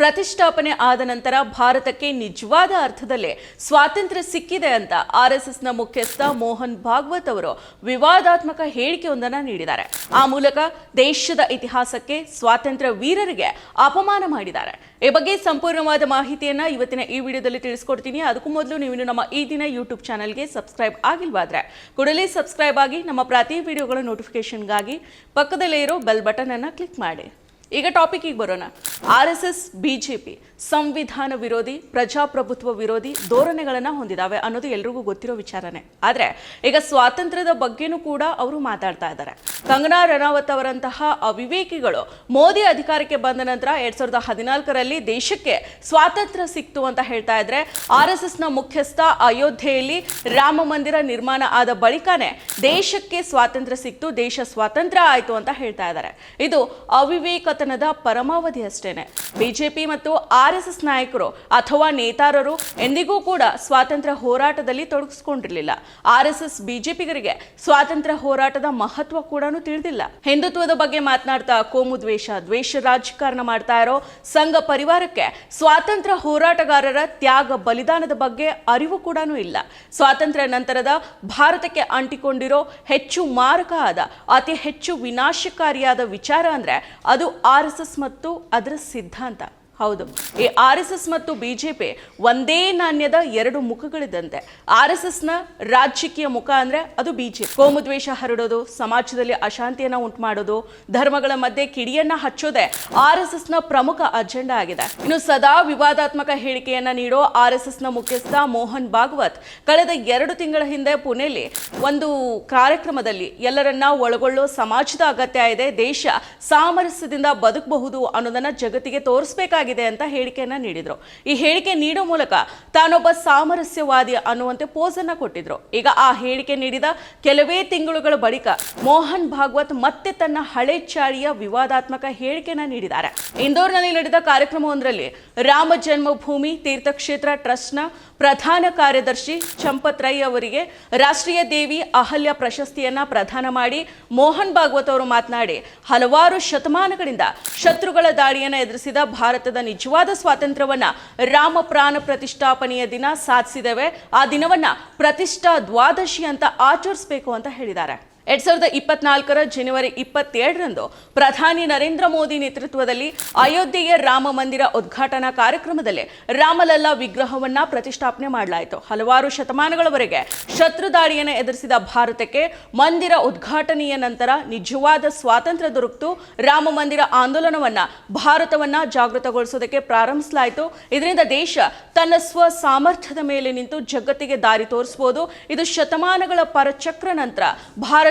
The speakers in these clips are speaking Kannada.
ಪ್ರತಿಷ್ಠಾಪನೆ ಆದ ನಂತರ ಭಾರತಕ್ಕೆ ನಿಜವಾದ ಅರ್ಥದಲ್ಲೇ ಸ್ವಾತಂತ್ರ್ಯ ಸಿಕ್ಕಿದೆ ಅಂತ ಆರ್ ಎಸ್ ಎಸ್ನ ಮುಖ್ಯಸ್ಥ ಮೋಹನ್ ಭಾಗವತ್ ಅವರು ವಿವಾದಾತ್ಮಕ ಹೇಳಿಕೆಯೊಂದನ್ನು ನೀಡಿದ್ದಾರೆ. ಆ ಮೂಲಕ ದೇಶದ ಇತಿಹಾಸಕ್ಕೆ ಸ್ವಾತಂತ್ರ್ಯ ವೀರರಿಗೆ ಅಪಮಾನ ಮಾಡಿದ್ದಾರೆ. ಈ ಬಗ್ಗೆ ಸಂಪೂರ್ಣವಾದ ಮಾಹಿತಿಯನ್ನ ಇವತ್ತಿನ ಈ ವಿಡಿಯೋದಲ್ಲಿ ತಿಳಿಸ್ಕೊಡ್ತೀನಿ. ಅದಕ್ಕೂ ಮೊದಲು ನೀವು ನಮ್ಮ ಈ ದಿನ ಯೂಟ್ಯೂಬ್ ಚಾನಲ್ಗೆ ಸಬ್ಸ್ಕ್ರೈಬ್ ಆಗಿಲ್ವಾದ್ರೆ ಕೂಡಲೇ ಸಬ್ಸ್ಕ್ರೈಬ್ ಆಗಿ ನಮ್ಮ ಪ್ರತಿ ವಿಡಿಯೋಗಳ ನೋಟಿಫಿಕೇಶನ್ಗಾಗಿ ಪಕ್ಕದಲ್ಲೇ ಇರೋ ಬೆಲ್ ಬಟನ್ ಅನ್ನ ಕ್ಲಿಕ್ ಮಾಡಿ. ಈಗ ಟಾಪಿಕ್ಗೆ ಬರೋಣ. ಆರ್ ಎಸ್ ಎಸ್ ಬಿಜೆಪಿ ಸಂವಿಧಾನ ವಿರೋಧಿ, ಪ್ರಜಾಪ್ರಭುತ್ವ ವಿರೋಧಿ ಧೋರಣೆಗಳನ್ನು ಹೊಂದಿದಾವೆ ಅನ್ನೋದು ಎಲ್ರಿಗೂ ಗೊತ್ತಿರೋ ವಿಚಾರನೇ. ಆದರೆ ಈಗ ಸ್ವಾತಂತ್ರ್ಯದ ಬಗ್ಗೆನೂ ಕೂಡ ಅವರು ಮಾತಾಡ್ತಾ ಇದ್ದಾರೆ ಕಂಗನಾ ರಣಾವತ್ ಅವರಂತಹ ಅವಿವೇಕಿಗಳು ಮೋದಿ ಅಧಿಕಾರಕ್ಕೆ ಬಂದ ನಂತರ ಎರಡ್ ಸಾವಿರದ ಹದಿನಾಲ್ಕರಲ್ಲಿ ದೇಶಕ್ಕೆ ಸ್ವಾತಂತ್ರ್ಯ ಸಿಕ್ತು ಅಂತ ಹೇಳ್ತಾ ಇದ್ರೆ ಆರ್ ಎಸ್ ಎಸ್ನ ಮುಖ್ಯಸ್ಥ ಅಯೋಧ್ಯೆಯಲ್ಲಿ ರಾಮ ಮಂದಿರ ನಿರ್ಮಾಣ ಆದ ಬಳಿಕನೇ ದೇಶಕ್ಕೆ ಸ್ವಾತಂತ್ರ್ಯ ಸಿಕ್ತು, ದೇಶ ಸ್ವಾತಂತ್ರ್ಯ ಆಯಿತು ಅಂತ ಹೇಳ್ತಾ ಇದ್ದಾರೆ ಇದು ಅವಿವೇಕತನದ ಪರಮಾವಧಿ ಅಷ್ಟೇನೆ. ಬಿಜೆಪಿ ಮತ್ತು ಆರ್ ಎಸ್ ಎಸ್ ನಾಯಕರು ಅಥವಾ ನೇತಾರರು ಎಂದಿಗೂ ಕೂಡ ಸ್ವಾತಂತ್ರ್ಯ ಹೋರಾಟದಲ್ಲಿ ತೊಡಗಿಸಿಕೊಂಡಿರಲಿಲ್ಲ. ಆರ್ ಎಸ್ ಎಸ್ ಬಿಜೆಪಿಗರಿಗೆ ಸ್ವಾತಂತ್ರ್ಯ ಹೋರಾಟದ ಮಹತ್ವ ಕೂಡ ತಿಳಿದಿಲ್ಲ. ಹಿಂದುತ್ವದ ಬಗ್ಗೆ ಮಾತನಾಡ್ತಾ ಕೋಮು ದ್ವೇಷ ದ್ವೇಷ ರಾಜಕಾರಣ ಮಾಡ್ತಾ ಇರೋ ಸಂಘ ಪರಿವಾರಕ್ಕೆ ಸ್ವಾತಂತ್ರ್ಯ ಹೋರಾಟಗಾರರ ತ್ಯಾಗ, ಬಲಿದಾನದ ಬಗ್ಗೆ ಅರಿವು ಕೂಡ ಇಲ್ಲ. ಸ್ವಾತಂತ್ರ್ಯ ನಂತರದ ಭಾರತಕ್ಕೆ ಅಂಟಿಕೊಂಡಿರೋ ಹೆಚ್ಚು ಮಾರಕ ಆದ, ಅತಿ ಹೆಚ್ಚು ವಿನಾಶಕಾರಿಯಾದ ವಿಚಾರ ಅಂದ್ರೆ ಅದು ಆರ್ ಎಸ್ ಎಸ್ ಮತ್ತು ಅದರ ಸಿದ್ಧಾಂತ. ಹೌದು. ಈ ಆರ್ ಎಸ್ ಎಸ್ ಮತ್ತು ಬಿಜೆಪಿ ಒಂದೇ ನಾಣ್ಯದ ಎರಡು ಮುಖಗಳಿದ್ದಂತೆ ಆರ್ ಎಸ್ ಎಸ್ನ ರಾಜಕೀಯ ಮುಖ ಅಂದ್ರೆ ಅದು ಬಿಜೆಪಿ ಕೋಮುದ್ವೇಷ ಹರಡೋದು, ಸಮಾಜದಲ್ಲಿ ಅಶಾಂತಿಯನ್ನ ಉಂಟು ಮಾಡೋದು ಧರ್ಮಗಳ ಮಧ್ಯೆ ಕಿಡಿಯನ್ನ ಹಚ್ಚೋದೇ ಆರ್ ಎಸ್ ಎಸ್ನ ಪ್ರಮುಖ ಅಜೆಂಡಾ ಆಗಿದೆ. ಇನ್ನು ಸದಾ ವಿವಾದಾತ್ಮಕ ಹೇಳಿಕೆಯನ್ನ ನೀಡೋ ಆರ್ ಎಸ್ ಎಸ್ನ ಮುಖ್ಯಸ್ಥ ಮೋಹನ್ ಭಾಗವತ್ ಕಳೆದ ಎರಡು ತಿಂಗಳ ಹಿಂದೆ ಪುಣೆಯಲ್ಲಿ ಒಂದು ಕಾರ್ಯಕ್ರಮದಲ್ಲಿ ಎಲ್ಲರನ್ನ ಒಳಗೊಳ್ಳೋ ಸಮಾಜದ ಅಗತ್ಯ ಇದೆ, ದೇಶ ಸಾಮರಸ್ಯದಿಂದ ಬದುಕಬಹುದು ಅನ್ನೋದನ್ನ ಜಗತ್ತಿಗೆ ತೋರಿಸಬೇಕಾಗಿದೆ. ಅಂತ ಹೇಳಿಕೆಯನ್ನ ನೀಡಿದ್ರು. ಈ ಹೇಳಿಕೆ ನೀಡೋ ಮೂಲಕ ತಾನೊಬ್ಬ ಸಾಮರಸ್ಯವಾದಿ ಅನ್ನುವಂತೆ ಪೋಸ್ ಅನ್ನ ಕೊಟ್ಟಿದ್ರು. ಈಗ ಆ ಹೇಳಿಕೆ ನೀಡಿದ ಕೆಲವೇ ತಿಂಗಳುಗಳ ಬಳಿಕ ಮೋಹನ್ ಭಾಗವತ್ ಮತ್ತೆ ತನ್ನ ಹಳೆ ಚಾಳಿಯ ವಿವಾದಾತ್ಮಕ ಹೇಳಿಕೆಯನ್ನ ನೀಡಿದ್ದಾರೆ. ಇಂದೋರ್ನಲ್ಲಿ ನಡೆದ ಕಾರ್ಯಕ್ರಮವೊಂದರಲ್ಲಿ ರಾಮ ಜನ್ಮಭೂಮಿ ತೀರ್ಥಕ್ಷೇತ್ರ ಟ್ರಸ್ಟ್ನ ಪ್ರಧಾನ ಕಾರ್ಯದರ್ಶಿ ಚಂಪತ್ ರೈ ಅವರಿಗೆ ರಾಷ್ಟ್ರೀಯ ದೇವಿ ಅಹಲ್ಯ ಪ್ರಶಸ್ತಿಯನ್ನ ಪ್ರದಾನ ಮಾಡಿ ಮೋಹನ್ ಭಾಗವತ್ ಅವರು ಮಾತನಾಡಿ, ಹಲವಾರು ಶತಮಾನಗಳಿಂದ ಶತ್ರುಗಳ ದಾಳಿಯನ್ನ ಎದುರಿಸಿದ ಭಾರತದ ನಿಜವಾದ ಸ್ವಾತಂತ್ರ್ಯವನ್ನ ರಾಮ ಪ್ರಾಣ ಪ್ರತಿಷ್ಠಾಪನೆಯ ದಿನ ಸಾಧಿಸಿದ್ದೇವೆ ಆ ದಿನವನ್ನ ಪ್ರತಿಷ್ಠಾ ದ್ವಾದಶಿ ಅಂತ ಆಚರಿಸಬೇಕು ಅಂತ ಹೇಳಿದ್ದಾರೆ. ಎರಡ್ ಸಾವಿರದ ಇಪ್ಪತ್ನಾಲ್ಕರ ಜನವರಿ ಇಪ್ಪತ್ತೆರಡರಂದು ಪ್ರಧಾನಿ ನರೇಂದ್ರ ಮೋದಿ ನೇತೃತ್ವದಲ್ಲಿ ಅಯೋಧ್ಯೆಯ ರಾಮ ಮಂದಿರ ಉದ್ಘಾಟನಾ ಕಾರ್ಯಕ್ರಮದಲ್ಲಿ ರಾಮಲಲ್ಲಾ ವಿಗ್ರಹವನ್ನ ಪ್ರತಿಷ್ಠಾಪನೆ ಮಾಡಲಾಯಿತು. ಹಲವಾರು ಶತಮಾನಗಳವರೆಗೆ ಶತ್ರು ದಾಳಿಯನ್ನು ಎದುರಿಸಿದ ಭಾರತಕ್ಕೆ ಮಂದಿರ ಉದ್ಘಾಟನೆಯ ನಂತರ ನಿಜವಾದ ಸ್ವಾತಂತ್ರ್ಯ ದೊರಕಿತು. ರಾಮ ಮಂದಿರ ಆಂದೋಲನವನ್ನ ಭಾರತವನ್ನ ಜಾಗೃತಗೊಳಿಸೋದಕ್ಕೆ ಪ್ರಾರಂಭಿಸಲಾಯಿತು. ಇದರಿಂದ ದೇಶ ತನ್ನ ಸ್ವ ಸಾಮರ್ಥ್ಯದ ಮೇಲೆ ನಿಂತು ಜಗತ್ತಿಗೆ ದಾರಿ ತೋರಿಸಬಹುದು ಇದು ಶತಮಾನಗಳ ಪರಚಕ್ರ ನಂತರ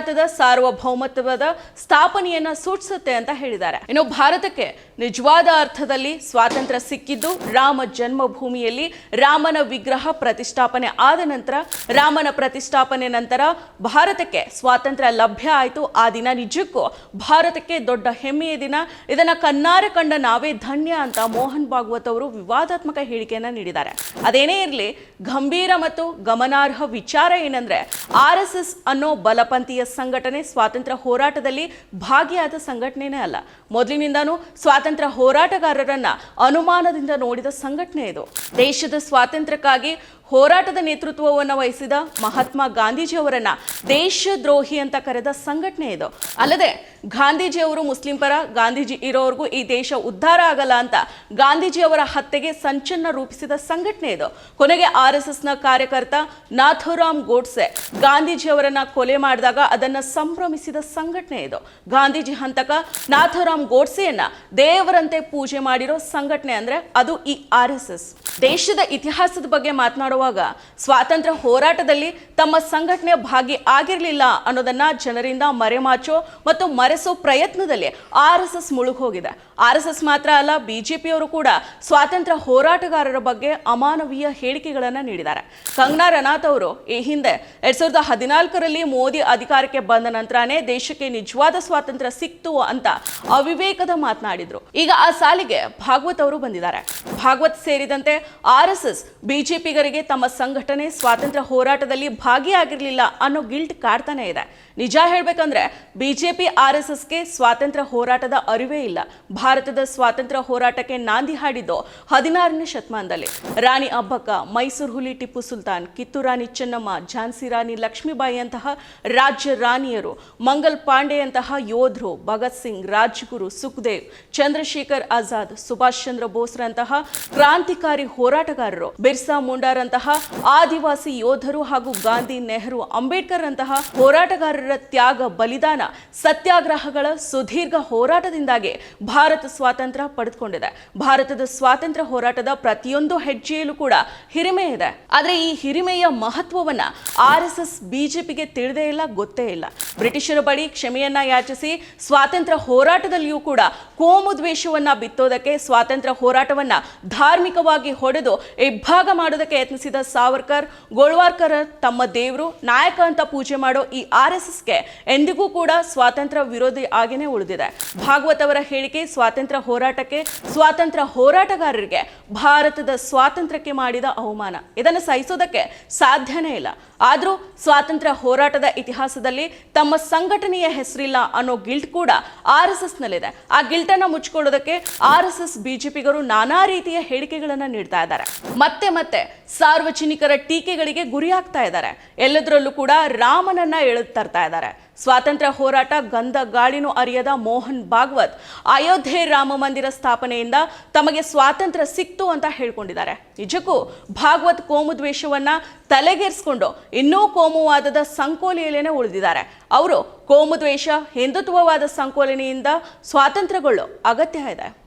ಭಾರತದ ಸಾರ್ವಭೌಮತ್ವದ ಸ್ಥಾಪನೆಯನ್ನ ಸೂಚಿಸುತ್ತೆ ಅಂತ ಹೇಳಿದ್ದಾರೆ. ಇನ್ನು ಭಾರತಕ್ಕೆ ನಿಜವಾದ ಅರ್ಥದಲ್ಲಿ ಸ್ವಾತಂತ್ರ್ಯ ಸಿಕ್ಕಿದ್ದು ರಾಮ ಜನ್ಮಭೂಮಿಯಲ್ಲಿ ರಾಮನ ವಿಗ್ರಹ ಪ್ರತಿಷ್ಠಾಪನೆ ಆದ ನಂತರ, ರಾಮನ ಪ್ರತಿಷ್ಠಾಪನೆ ನಂತರ ಭಾರತಕ್ಕೆ ಸ್ವಾತಂತ್ರ್ಯ ಲಭ್ಯ ಆಯಿತು. ಆ ದಿನ ನಿಜಕ್ಕೂ ಭಾರತಕ್ಕೆ ದೊಡ್ಡ ಹೆಮ್ಮೆಯ ದಿನ. ಇದನ್ನ ಕಣ್ಣಾರೆ ಕಂಡ ನಾವೇ ಧನ್ಯ ಅಂತ ಮೋಹನ್ ಭಾಗವತ್ ಅವರು ವಿವಾದಾತ್ಮಕ ಹೇಳಿಕೆಯನ್ನ ನೀಡಿದ್ದಾರೆ. ಅದೇನೇ ಇರಲಿ, ಗಂಭೀರ ಮತ್ತು ಗಮನಾರ್ಹ ವಿಚಾರ ಏನಂದ್ರೆ, ಆರ್ ಎಸ್ ಎಸ್ ಅನ್ನೋ ಬಲಪಂಥೀಯ ಸಂಘಟನೆ ಸ್ವಾತಂತ್ರ್ಯ ಹೋರಾಟದಲ್ಲಿ ಭಾಗಿಯಾದ ಸಂಘಟನೆನೇ ಅಲ್ಲ. ಮೊದಲಿನಿಂದಾನೂ ಸ್ವಾತಂತ್ರ್ಯ ಹೋರಾಟಗಾರರನ್ನ ಅನುಮಾನದಿಂದ ನೋಡಿದ ಸಂಘಟನೆ ಇದು. ದೇಶದ ಸ್ವಾತಂತ್ರ್ಯಕ್ಕಾಗಿ ಹೋರಾಟದ ನೇತೃತ್ವವನ್ನು ವಹಿಸಿದ ಮಹಾತ್ಮ ಗಾಂಧೀಜಿಯವರನ್ನ ದೇಶದ್ರೋಹಿ ಅಂತ ಕರೆದ ಸಂಘಟನೆ ಇದು. ಅಲ್ಲದೆ ಗಾಂಧೀಜಿಯವರು ಮುಸ್ಲಿಂ ಪರ ಗಾಂಧೀಜಿ ಇರೋವರೆಗೂ ಈ ದೇಶ ಉದ್ಧಾರ ಆಗಲ್ಲ ಅಂತ ಗಾಂಧೀಜಿಯವರ ಹತ್ಯೆಗೆ ಸಂಚನ್ನ ರೂಪಿಸಿದ ಸಂಘಟನೆ ಇದು. ಕೊನೆಗೆ ಆರ್ ಎಸ್ ಎಸ್ನ ಕಾರ್ಯಕರ್ತ ನಾಥುರಾಮ್ ಗೋಡ್ಸೆ ಗಾಂಧೀಜಿಯವರನ್ನ ಕೊಲೆ ಮಾಡಿದಾಗ ಅದನ್ನ ಸಂಭ್ರಮಿಸಿದ ಸಂಘಟನೆ ಇದು. ಗಾಂಧೀಜಿ ಹಂತಕ ನಾಥುರಾಮ್ ಗೋಡ್ಸೆಯನ್ನ ದೇವರಂತೆ ಪೂಜೆ ಮಾಡಿರೋ ಸಂಘಟನೆ ಅಂದ್ರೆ ಅದು ಈ ಆರ್ ಎಸ್ ಎಸ್. ದೇಶದ ಇತಿಹಾಸದ ಬಗ್ಗೆ ಮಾತನಾಡುವಾಗ ಸ್ವಾತಂತ್ರ್ಯ ಹೋರಾಟದಲ್ಲಿ ತಮ್ಮ ಸಂಘಟನೆ ಭಾಗಿ ಆಗಿರಲಿಲ್ಲ ಅನ್ನೋದನ್ನ ಜನರಿಂದ ಮರೆಮಾಚೋ ಮತ್ತು ಮರೆಸೋ ಪ್ರಯತ್ನದಲ್ಲಿ ಆರ್ ಎಸ್ ಎಸ್ ಮುಳುಗೋಗಿದೆ ಆರ್ ಎಸ್ ಎಸ್ ಮಾತ್ರ ಅಲ್ಲ ಬಿಜೆಪಿಯವರು ಕೂಡ ಸ್ವಾತಂತ್ರ್ಯ ಹೋರಾಟಗಾರರ ಬಗ್ಗೆ ಅಮಾನವೀಯ ಹೇಳಿಕೆಗಳನ್ನು ನೀಡಿದ್ದಾರೆ. ಕಂಗನಾ ರನಾಥ್ ಅವರು, ಈ ಹಿಂದೆ ಎರಡ್ ಸಾವಿರದ ಹದಿನಾಲ್ಕರಲ್ಲಿ ಮೋದಿ ಅಧಿಕಾರಕ್ಕೆ ಬಂದ ನಂತರನೇ ದೇಶಕ್ಕೆ ನಿಜವಾದ ಸ್ವಾತಂತ್ರ್ಯ ಸಿಕ್ತು ಅಂತ ಅವಿವೇಕದ ಮಾತನಾಡಿದ್ರು. ಈಗ ಆ ಸಾಲಿಗೆ ಭಾಗವತ್ ಅವರು ಬಂದಿದ್ದಾರೆ. ಭಾಗವತ್ ಸೇರಿದಂತೆ ಆರ್ ಎಸ್ ಎಸ್ ಬಿಜೆಪಿಗರಿಗೆ ತಮ್ಮ ಸಂಘಟನೆ ಸ್ವಾತಂತ್ರ್ಯ ಹೋರಾಟದಲ್ಲಿ ಭಾಗಿಯಾಗಿರ್ಲಿಲ್ಲ ಅನ್ನೋ ಗಿಲ್ಟ್ ಕಾಡ್ತಾನೆ ಇದೆ. ನಿಜ ಹೇಳ್ಬೇಕಂದ್ರೆ ಬಿಜೆಪಿ, ಆರ್ ಎಸ್ ಎಸ್ಗೆ ಸ್ವಾತಂತ್ರ್ಯ ಹೋರಾಟದ ಅರಿವೇ ಇಲ್ಲ. ಭಾರತದ ಸ್ವಾತಂತ್ರ್ಯ ಹೋರಾಟಕ್ಕೆ ನಾಂದಿ ಹಾಡಿದ್ದು ಹದಿನಾರನೇ ಶತಮಾನದಲ್ಲಿ. ರಾಣಿ ಅಬ್ಬಕ್ಕ ಮೈಸೂರು ಹುಲಿ ಟಿಪ್ಪು ಸುಲ್ತಾನ್ ಕಿತ್ತೂರು ರಾಣಿ ಚೆನ್ನಮ್ಮ, ಝಾನ್ಸಿ ರಾಣಿ ಲಕ್ಷ್ಮೀಬಾಯಿ ಅಂತಹ ರಾಜ್ಯ ರಾಣಿಯರು, ಮಂಗಲ್ ಪಾಂಡೆಯಂತಹ ಯೋಧರು, ಭಗತ್ ಸಿಂಗ್, ರಾಜ್ಗುರು, ಸುಖದೇವ್, ಚಂದ್ರಶೇಖರ್ ಆಜಾದ್, ಸುಭಾಷ್ ಚಂದ್ರ ಬೋಸ್ರಂತಹ ಕ್ರಾಂತಿಕಾರಿ ಹೋರಾಟಗಾರರು, ಬಿರ್ಸಾ ಮುಂಡಾರಂತಹ ಆದಿವಾಸಿ ಯೋಧರು ಹಾಗೂ ಗಾಂಧಿ ನೆಹರು ಅಂಬೇಡ್ಕರ್ ಅಂತಹ ಹೋರಾಟಗಾರರ ತ್ಯಾಗ ಬಲಿದಾನ ಸತ್ಯಾಗ್ರಹಗಳ ಸುದೀರ್ಘ ಹೋರಾಟದಿಂದಾಗಿ ಭಾರತ ಸ್ವಾತಂತ್ರ್ಯ ಪಡೆದುಕೊಂಡಿದೆ. ಭಾರತದ ಸ್ವಾತಂತ್ರ್ಯ ಹೋರಾಟದ ಪ್ರತಿಯೊಂದು ಹೆಜ್ಜೆಯಲ್ಲೂ ಕೂಡ ಹಿರಿಮೆ ಇದೆ. ಆದರೆ ಈ ಹಿರಿಮೆಯ ಮಹತ್ವವನ್ನ ಆರ್ ಎಸ್ ಎಸ್ ಬಿಜೆಪಿಗೆ ತಿಳಿದೇ ಇಲ್ಲ, ಗೊತ್ತೇ ಇಲ್ಲ. ಬ್ರಿಟಿಷರ ಬಳಿ ಕ್ಷಮೆಯನ್ನ ಯಾಚಿಸಿ ಸ್ವಾತಂತ್ರ್ಯ ಹೋರಾಟದಲ್ಲಿಯೂ ಕೂಡ ಕೋಮು ದ್ವೇಷವನ್ನ ಬಿತ್ತೋದಕ್ಕೆ, ಸ್ವಾತಂತ್ರ್ಯ ಹೋರಾಟವನ್ನ ಧಾರ್ಮಿಕವಾಗಿ ಹೊಡೆದು ಇಬ್ಬಾಗ ಮಾಡೋದಕ್ಕೆ ಯತ್ನಿಸಿದ ಸಾವರ್ಕರ್, ಗೋಳ್ವಾರ್ಕರ್ ತಮ್ಮ ದೇವರು ನಾಯಕ ಅಂತ ಪೂಜೆ ಮಾಡೋ ಈ ಆರ್ ಎಸ್ ಎಸ್ಗೆ ಎಂದಿಗೂ ಕೂಡ ಸ್ವಾತಂತ್ರ್ಯ ವಿರೋಧಿ ಆಗೇನೆ ಉಳಿದಿದೆ. ಭಾಗವತ್ ಅವರ ಹೇಳಿಕೆ ಸ್ವಾತಂತ್ರ್ಯ ಹೋರಾಟಕ್ಕೆ, ಸ್ವಾತಂತ್ರ್ಯ ಹೋರಾಟಗಾರರಿಗೆ ಭಾರತದ ಸ್ವಾತಂತ್ರ್ಯಕ್ಕೆ ಮಾಡಿದ ಅವಮಾನ. ಇದನ್ನು ಸಹಿಸೋದಕ್ಕೆ ಸಾಧ್ಯನೇ ಇಲ್ಲ. ಆದರೂ ಸ್ವಾತಂತ್ರ್ಯ ಹೋರಾಟದ ಇತಿಹಾಸದಲ್ಲಿ ತಮ್ಮ ಸಂಘಟನೆಯ ಹೆಸರಿಲ್ಲ ಅನ್ನೋ ಗಿಲ್ಟ್ ಕೂಡ ಆರ್ ಎಸ್ ಎಸ್ನಲ್ಲಿದೆ. ಆ ಗಿಲ್ಟನ್ನು ಮುಚ್ಕೊಳ್ಳೋದಕ್ಕೆ ಆರ್ ಎಸ್ ಎಸ್ ಬಿಜೆಪಿಗರು ನಾನಾ ರೀತಿಯ ಹೇಳಿಕೆಗಳನ್ನು ನೀಡ್ತಾ ಇದ್ದಾರೆ. ಮತ್ತೆ ಮತ್ತೆ ಸಾರ್ವಜನಿಕರ ಟೀಕೆಗಳಿಗೆ ಗುರಿಯಾಗ್ತಾ ಇದ್ದಾರೆ. ಎಲ್ಲದರಲ್ಲೂ ಕೂಡ ರಾಮನನ್ನ ಎಳೆದು ತರ್ತಾ ಇದ್ದಾರೆ. ಸ್ವಾತಂತ್ರ್ಯ ಹೋರಾಟ ಗಂಧ ಗಾಳಿನೂ ಅರಿಯದ ಮೋಹನ್ ಭಾಗವತ್ ಅಯೋಧ್ಯೆ ರಾಮ ಮಂದಿರ ಸ್ಥಾಪನೆಯಿಂದ ತಮಗೆ ಸ್ವಾತಂತ್ರ್ಯ ಸಿಕ್ತು ಅಂತ ಹೇಳ್ಕೊಂಡಿದ್ದಾರೆ. ನಿಜಕ್ಕೂ ಭಾಗವತ್ ಕೋಮು ದ್ವೇಷವನ್ನ ತಲೆಗೇರಿಸಿಕೊಂಡು ಇನ್ನೂ ಕೋಮುವಾದದ ಸಂಕೋಲೆಯಲ್ಲೇನೆ ಉಳಿದಿದ್ದಾರೆ. ಅವರು ಕೋಮು ದ್ವೇಷ, ಹಿಂದುತ್ವವಾದ ಸಂಕೋಲನೆಯಿಂದ ಸ್ವಾತಂತ್ರ್ಯಗಳು ಅಗತ್ಯ ಇದೆ.